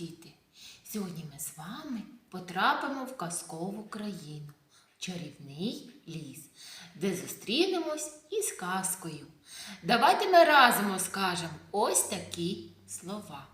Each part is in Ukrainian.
діти! Сьогодні ми з вами потрапимо в казкову країну, в чарівний ліс, де зустрінемось із казкою. Давайте ми разом скажемо ось такі слова.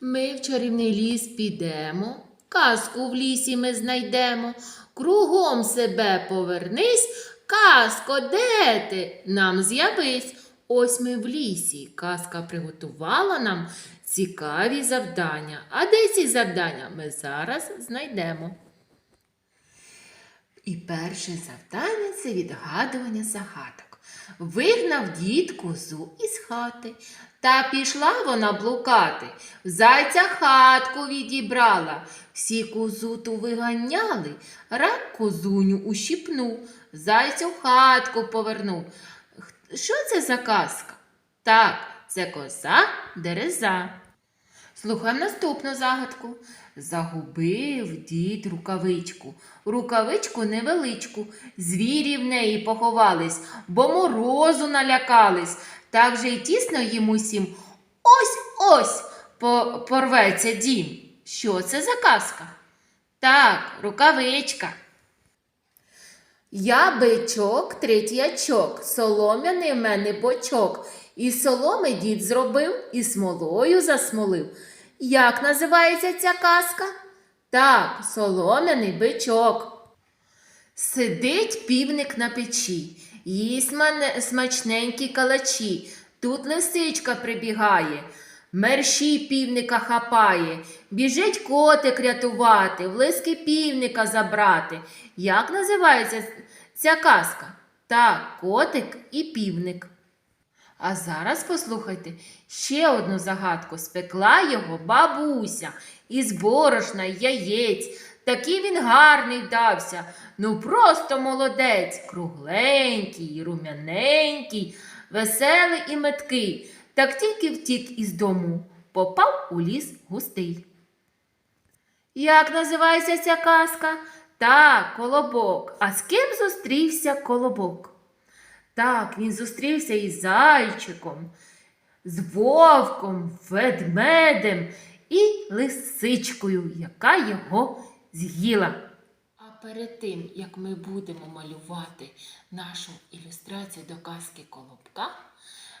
Ми в чарівний ліс підемо, казку в лісі ми знайдемо. Кругом себе повернись, казко, де ти? Нам з'явись. Ось ми в лісі. Казка приготувала нам цікаві завдання. А де ці завдання ми зараз знайдемо. І перше завдання це відгадування загадок. Вигнав дід козу із хати, та пішла вона блукати. Зайця хатку відібрала. Всі козу ту виганяли, рак козуню ущипнув, зайцю хатку повернув. Що це за казка? Так, це коза дереза. Слухаємо наступну загадку. Загубив дід рукавичку, рукавичку невеличку, звірі в неї поховались, бо морозу налякались. Так же й тісно їм усім. Ось ось порветься дім. Що це за казка? Так, рукавичка. Я бичок, третячок, солом'яний в мене бочок. І соломи дід зробив, і смолою засмолив. Як називається ця казка? Так, солом'яний бичок. Сидить півник на печі, їсть смачненькі калачі. Тут лисичка прибігає, мерщій півника хапає, біжить котик рятувати, в лиски півника забрати. Як називається ця казка? Так, котик і півник. А зараз послухайте ще одну загадку. Спекла його бабуся із борошна яєць. Такий він гарний вдався. Ну просто молодець, кругленький, рум'яненький, веселий і меткий. Так тільки втік із дому, попав у ліс густий. Як називається ця казка? Так, колобок. А з ким зустрівся колобок? Так, він зустрівся із зайчиком, з вовком, ведмедем і лисичкою, яка його з'їла. А перед тим, як ми будемо малювати нашу ілюстрацію до казки Колобка,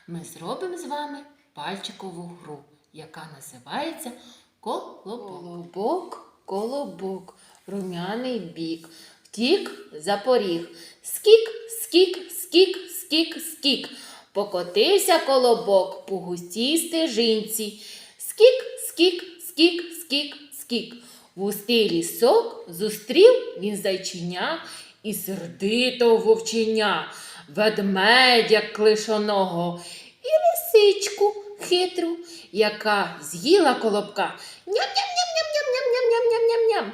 ми зробимо з вами пальчикову гру, яка називається Колобок. Колобок, колобок, румяний бік. Втік за поріг. Скік, скік, скік, скік, скік. Покотився колобок по густій стежинці. Скік, скік, скік, скік, скік. Густий лісок зустрів він зайчиня і сердито вовченя, ведмедя клишоного і лисичку хитру, яка з'їла колобка. Ням-ням-ням-ням-ням-ням-ням-ням-ням.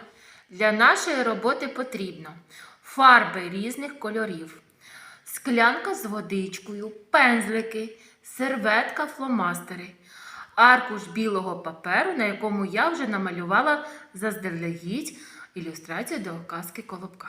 Для нашої роботи потрібно фарби різних кольорів, склянка з водичкою, пензлики, серветка, фломастери, аркуш білого паперу, на якому я вже намалювала заздалегідь ілюстрацію до казки Колобка.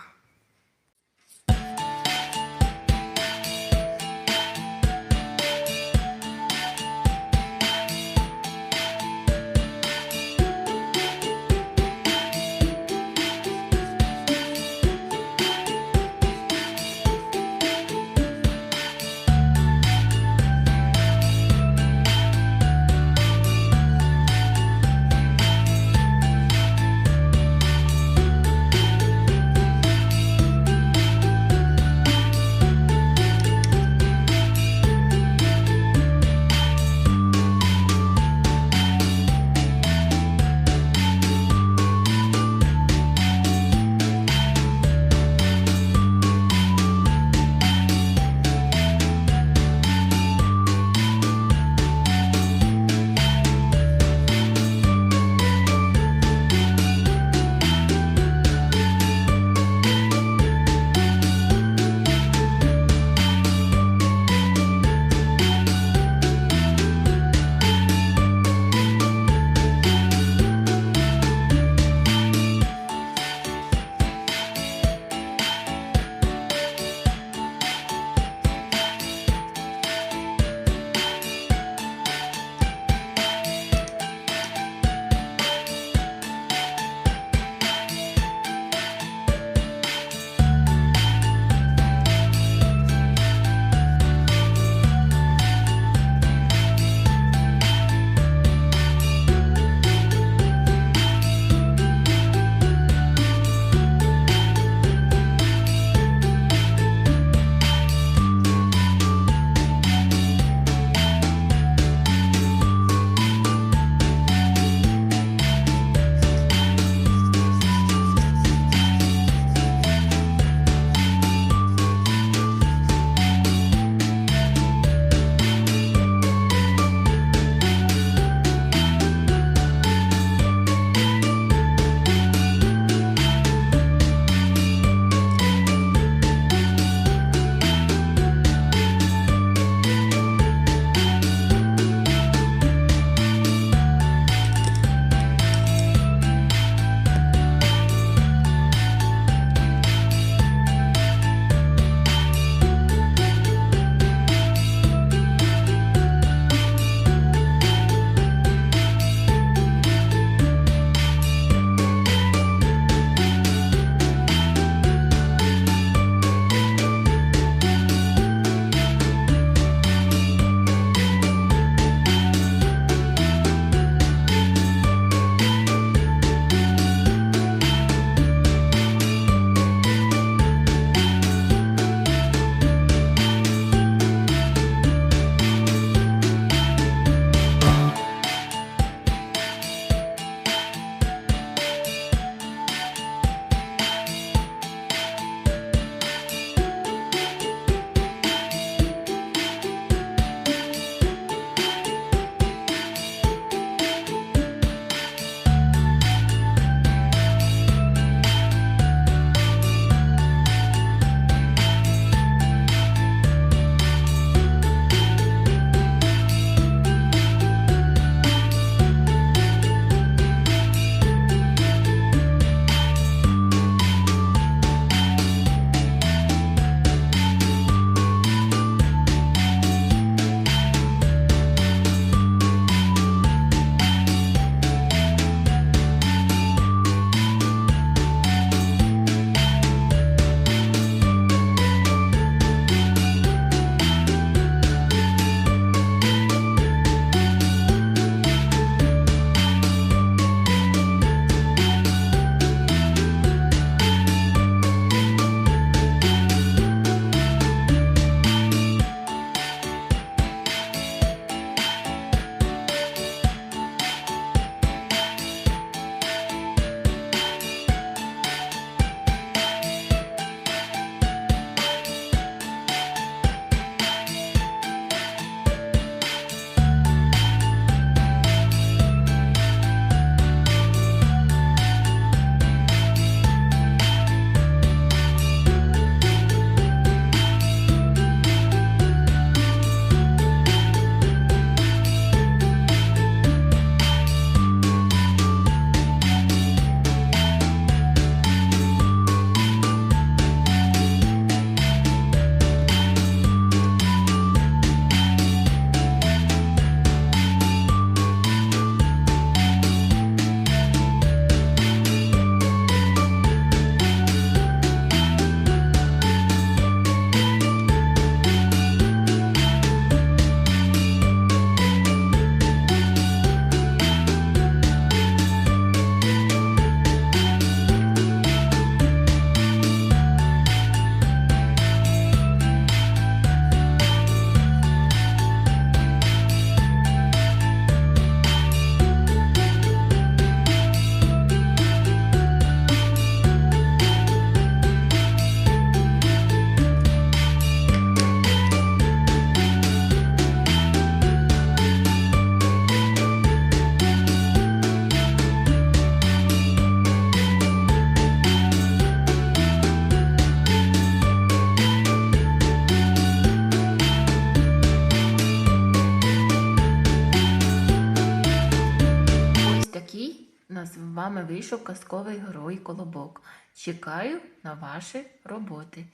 Вами вийшов казковий герой Колобок. Чекаю на ваші роботи.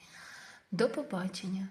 До побачення!